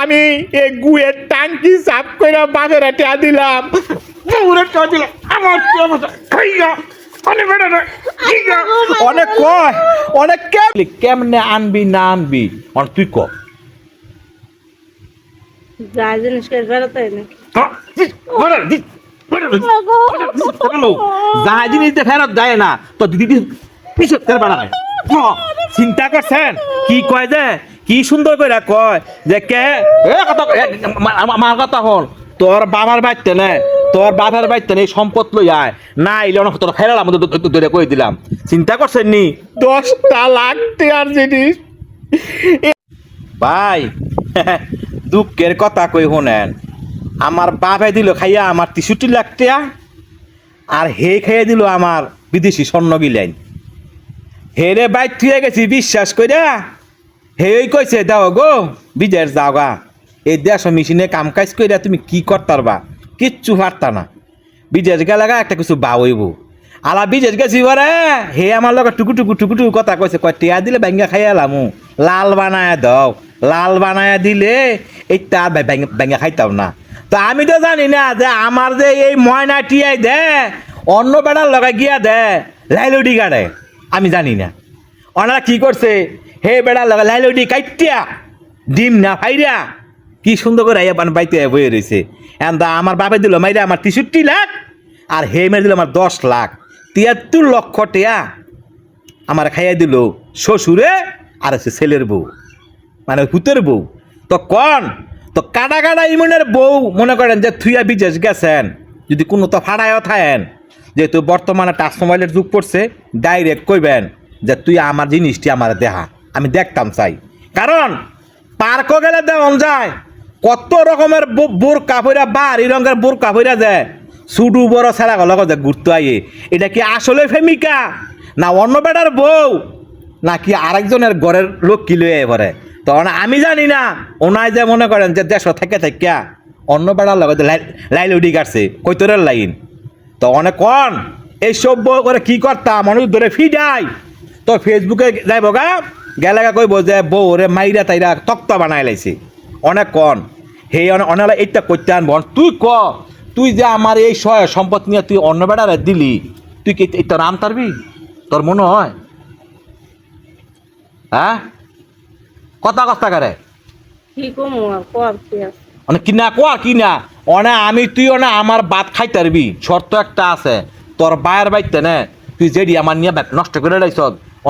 আমি এই গুয়ের টাঙ্কি সাফ করে বাপের টিয়া দিলাম। টিয়া দিলাম। আমার টিয়া অনেক কয় অনেক কেমনে কেমনে আনবি না আনবি? অনেক তুই ক। যা জিনিস করে বেড়াতে যা জিনিস দিয়ে ফেরত দেয় না তো দিদি বাড়ায় চিন্তা করছেন? কি কয় যে কি সুন্দর করে কয় যে কে? এ কথা হল তোর বাবার বাড়িতে নে তোর বাবার বাড়িতে নেই সম্পদ লই আয়। না এলে অনেক তোর ফেরালাম ধরে কই দিলাম। চিন্তা করছেন নি? দশটা লাখ টাকার জিনিস। ভাই দুঃখের কথা কই শোনেন? আমার বাপে দিল খাইয়া আমার তেষট্টি লাখ টাকা আর হে খাইয়ে দিল আমার বিদেশি স্বর্ণ গিলাইন। হে রে বাইক থুয়ে গেছি বিশ্বাস কইরা। হে ওই কইছে, দাও গো, বিজয়ের যাও গা। এই দেশ মেশিনে কাম কাজ কইরা তুমি কি করতার বা কিচ্ছু পারতা না। গেলে গা একটা কিছু বা হইব। আলা বিদেশ গেছি বরে হে আমার লগে টুকু টুকু টুকু টুকু কথা কইছে, কয়, টিয়া দিলে ব্যাঙ্গা খাইয়া লামু লাল বানায় দাও, লাল বানায় দিলে এই তার ব্যাঙ্গা খাইতাম না। তো আমি তো জানি না যে আমার যে এই ময়না টিয়াই দে, অন্য বেড়ার লগে গিয়া দে, লাইলুডি গাড়ে। আমি জানি না। ওনারা কি করছে? হে লগে লাইলুডি কাইটিয়া, ডিম না ফাইরা, কি সুন্দর করে আইয়া বান বাইতে বয়ে রয়েছে এন্ড আমার বাপে দিল, মাইরা আমার তেষট্টি লাখ, আর হে মেরে দিল আমার দশ লাখ। তিয়াত্তর লক্ষ টিয়া আমার খাইয়া দিল শ্বশুরে আর আছে ছেলের বউ মানে হুতের বউ। তো কন, তো কাটা কাটা ইমনের বউ মনে করেন যে থুইয়া বিদেশ গেছেন, যদি কোনো তো ফাড়ায়ও থাকেন যেহেতু বর্তমানে টাচ মোবাইলের যুগ পড়ছে, ডাইরেক্ট কইবেন যে তুই আমার জিনিসটি আমার দেহা। আমি দেখতাম চাই। কারণ পার্কও গেলে দেওয়ান যায়। কত রকমের বো- বোরকা পইরা, বাড়ি রঙের বোরকা পইরা যায়। সুডু বড় ছেড়া গেল যে ঘুরতে আইয়ে। এটা কি আসলে ফেমিকা না অন্য বেটার বউ? নাকি আরেকজনের ঘরের লোক কি লয়ে এবারে তো অনা- আমি জানি না। ওনায় যে মনে করেন যে দেশ থেকে থেকে অন্য বেড়ার লগত লাইল উডি কাটছে কৈতরের লাইন। তো অনেক কন, এই বউ করে কি করতাম? মানুষ ধরে ফিডাই। তো ফেসবুকে যাইব গা গেলে গা কইব যে বউ রে মাইরা তাইরা তক্তা বানাই লাইছে। অনেক কন সেই অনেক এইটা করতে আনব। তুই ক তুই যে আমার এই সয় সম্পদ নিয়ে তুই অন্য বেড়ারে দিলি তুই কি এটা রাম তারবি? তোর মনে হয়? হ্যাঁ? কথা কথা করে? কি কমু আর কর কি মানে কিনা কিনা অনে আমি তুই অনে আমার ভাত খাই তারবি শর্ত একটা আছে। তোর বায়ের বাইতে নে তুই যেডি আমার নিয়ে নষ্ট করে লাইছ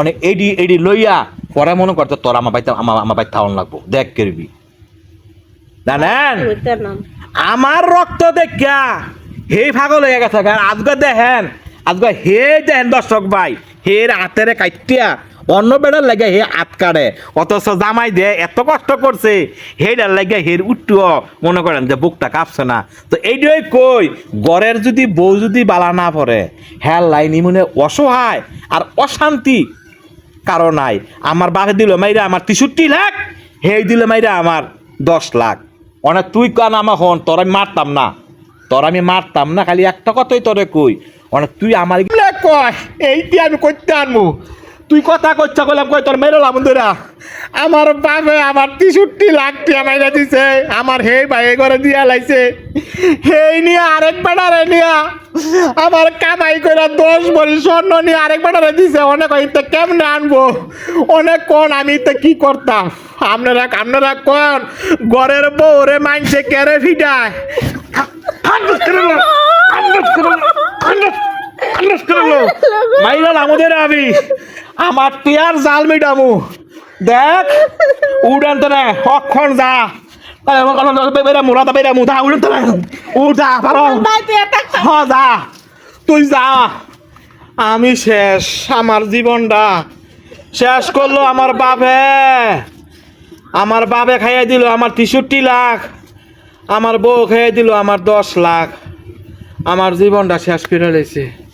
অনেক এডি এডি লইয়া পরে মনে করতে তোর আমার বাইতে আমার আমার বাইতে থাউন লাগবো। দেখ করবি। জানেন? ওইটা নাম। আমার রক্ত দেখা হে পাগল হয়ে গেছে আজকে দেখেন আজকে হে দেখেন দর্শক ভাই। হের হাতেরে কাইটিয়া অন্য বেড়ার লাগে হে হাত কাটে অথচ জামাই দে এত কষ্ট করছে হেডার লাগে হের উঠ্টুও মনে করেন যে বুকটা কাঁপছে না। তো এইটাই কই গড়ের যদি বউ যদি বালা না পড়ে হ্যাঁ লাইনি মনে অসহায় আর অশান্তি কারণ নাই। আমার বাপে দিল, মাইরা, আমার তেষট্টি লাখ, হেই দিল, মাইরা, আমার দশ লাখ। অনেক তুই কান আমার হন, তোর আমি মারতাম না। তোর আমি মারতাম না, খালি একটা কথাই তোরে কই। অনেক তুই আমার কয়, এইটি আমি করতে আনব তুই কথা করছা কইলাম কই তোর মেরলাম বন্ধুরা আমার বাপে আমার তেষট্টি লাখ টিয়া মাইরা দিছে আমার হে ভাই করে দিয়া লাইছে। হেই নিয়ে আরেক বেড়ারে নিয়া আমার কামাই করে দশ বলি স্বর্ণ নিয়ে আরেক বেড়ারে দিছে অনেক ইতে কেমনে আনব? অনেক কোন আমি তো কি করতাম? আপনারা আপনারা কোন ঘরের বউরে মাইনছে কেড়ে ফিটায়। মাইলাল আমাদের আমি। আমার টিয়ার জাল মিটামু। দেখ উড়ান তো না অক্ষণ যা। বেরা মুরাদা বেরা মুদা উড়ান তো না। উড়া পারো। হ যা। তুই যা। আমি শেষ আমার জীবনটা শেষ করল আমার বাপে। আমার বাপে খাইয়ে দিল আমার তেষট্টি লাখ। আমার বউ খাইয়ে দিল আমার দশ লাখ। আমার জীবনটা শেষ করে লেছে